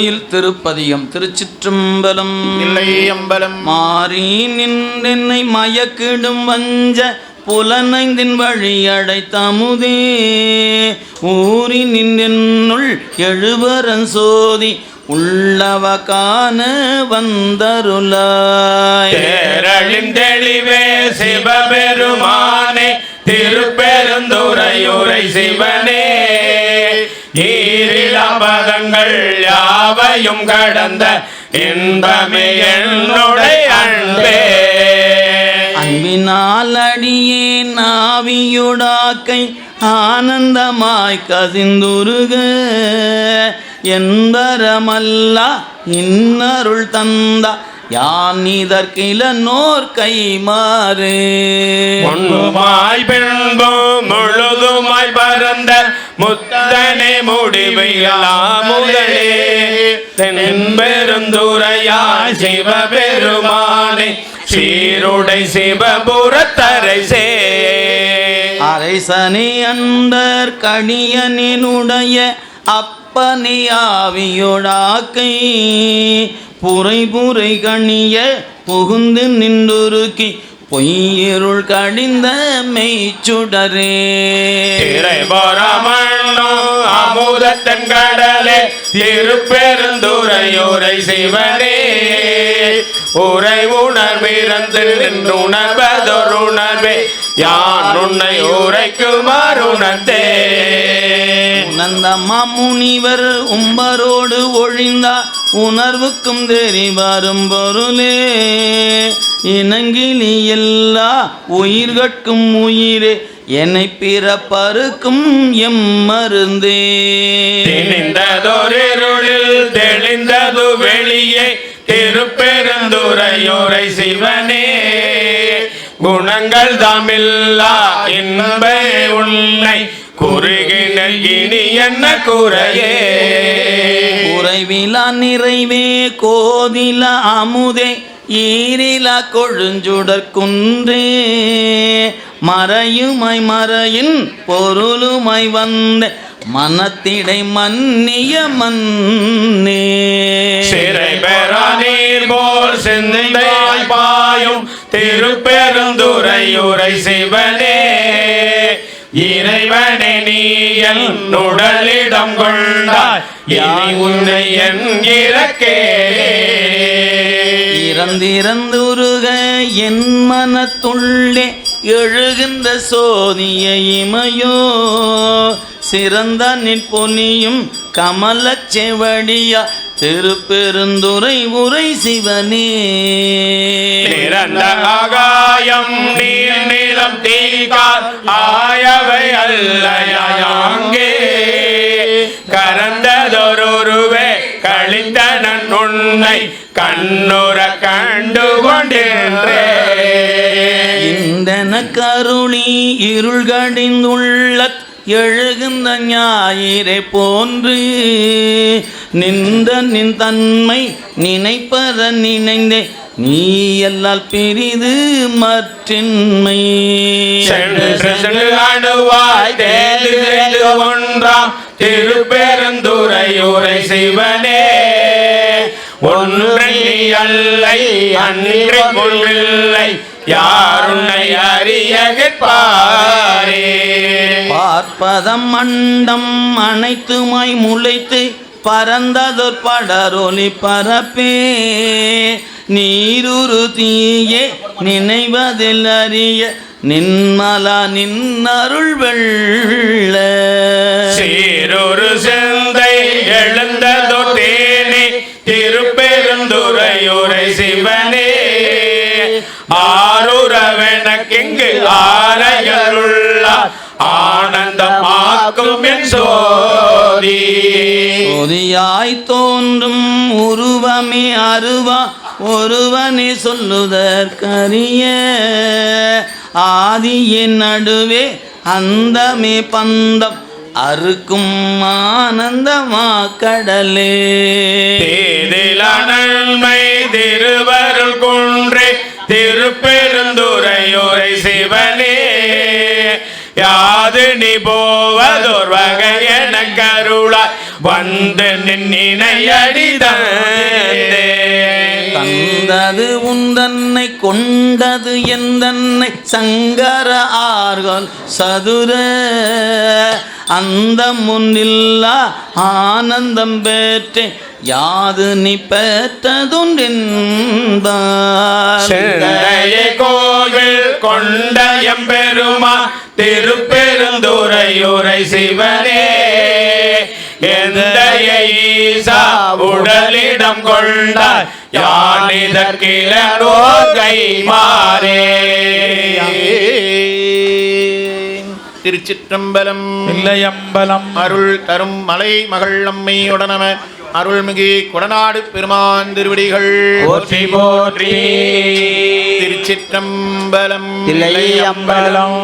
கோயில் திருப்பதிகம் திருச்சிற்றம்பலம். இல்லை அம்பலம் மாறி நின்றென்னை மயக்கிடும் வஞ்ச புலனைந்தின் வழி அடைத்தமுதே. ஊறி நின்றென்னுள் எழுவரன் சோதி உள்ளவ காண வந்தருளாய். பேரழின் தெளிவே சிவபெருமானே திருப்பெருந்துறையுரை சிவனே. ஈரில பதங்கள் யாவையும் கடந்த இன்பமே என்னுடைய அன்பே. அன்பினால் அடியே நாவியுடாக்கை ஆனந்தமாய் கசிந்துருக. என்பரமல்லா இன்னருள் தந்தா யான் இதற்கில நோர் கைமாறு. ஒன்றுமாய் பின்பும் முழுதுமாய் பரந்த முத்தனை முடிவையா முதலே தென்பெருந்துரையாய் சிவபெருமானே சீருடை சிவபுரத்தரசே அரைசனி அண்டர் கணியனினுடைய அப்பனி ஆவியுடாக்கை புரை புரை கணிய புகுந்து நின்றுருக்கி பொய்யிருள் கடிந்த மெய்ச்சுடரே. அமுதத்தன் கடலே திருப்பெருந்துரையுரை சிவனே. உரை உணர்விறந்து நின்றுணர்வதொரு உணர்வே யான் உன்னை உரைக்குமாறுணர்ந்தே உணர்ந்த மாமுனிவர் உம்பரோடு ஒழிந்தார் உணர்வுக்கும் தெரிவரும் பொருளே. இனங்கிலி எல்லா உயிர்கட்கும் உயிரே என்னை பிறப்பருக்கும் எம் மருந்தே. திணிந்ததொரிருளில் தெளிந்தது வெளியே திருப்பெருந்துரையுரை சிவனே. குணங்கள் தாமில்லா இன்பே உன்னை குறுகின இனி என்ன குறையே. குறைவிலா நிறைவே கோதில அமுதே ஈரிலா கொழுஞ்சுடர் குன்றே மறையுமாய் மறையின் பொருளுமை வந்த மனத்திடை மன்னிய மன்னே. சிறை பெறா நீர் போல் சிந்தையாய் பாயும் திருப்பெருந்துரையுரை சிவனே. இறைவனே நீ என் உடலிடம் கொண்டாய் இனி உன்னை என் இறக்கே. திறந்திறந்துருக என் மனத்துள்ளே எழுகின்ற சோதிய இமையோ. சிறந்த நிற்பொனியும் கமல செவடியா திருப்பெருந்துரை உரை சிவனே. நிறந்த ஆகாயம் நீர் நீளம் தீகால் ஆயவை அல்லையாங்கே கரந்ததொருவே கழித்தனன் உன்னை கண்ணுற கண்டு கொண்டிருந்தே இந்தன கருணி இருள் கடிந்துள்ள எழுகின்ற ஞாயிறை போன்று நின்ற நின் தன்மை நினைப்பத நினைந்தே நீ எல்லால் பெரிது மற்றின்மை. அணுவாய் ஒன்றாம் திருப்பெருந்துரையுரை அல்லை அன்றி முன்னில்லை யாருன்னை அறிய கேட்பாரே? பார்ப்பதம் மண்டம் அனைத்துமாய் முளைத்து பரந்ததொர் படரொலி பரப்பே. நீருரு தீயே நினைவதில் அறிய நின்மலா நின்னருள் வெள்ள. சீரொரு செந்தை ஆருரவெனக்கெங்கு ஆரையருள்ளார் ஆனந்தமாக்கும் என் சோதி. ஒதியாய் தோன்றும் உருவமே அருவா ஒருவனே சொல்லுதற்கரிய. ஆதியின் நடுவே அந்தமே பந்தம் அறுக்கும் ஆனந்தமா கடலே தேதில யாது நீ போவதோர் வகை என கருளாய் வந்து நின்னையடி தந்தே தந்தது உந்தன்னை கொண்டது எந்தன்னை சங்கர ஆர்கள் சதுர. அந்த முன்னில்லா ஆனந்தம் பெற்றேன் யாது நீ கோவில் கொண்ட எம்பெருமா திருப்பெருந்துறையுரை சிவனே. ஈசா உடலிடம் கொண்டாய் யானிதற்கிலோ கை மாறே. திருச்சிற்றம்பலம் இல்லையம்பலம் அருள் தரும் மலை மகள் அம்மையுடனம அருள்மிகு கொடநாடு பெருமான் திருவடிகள். போற்றி போற்றி. திருச்சிற்றம்பலம். இல்லையம்பலம்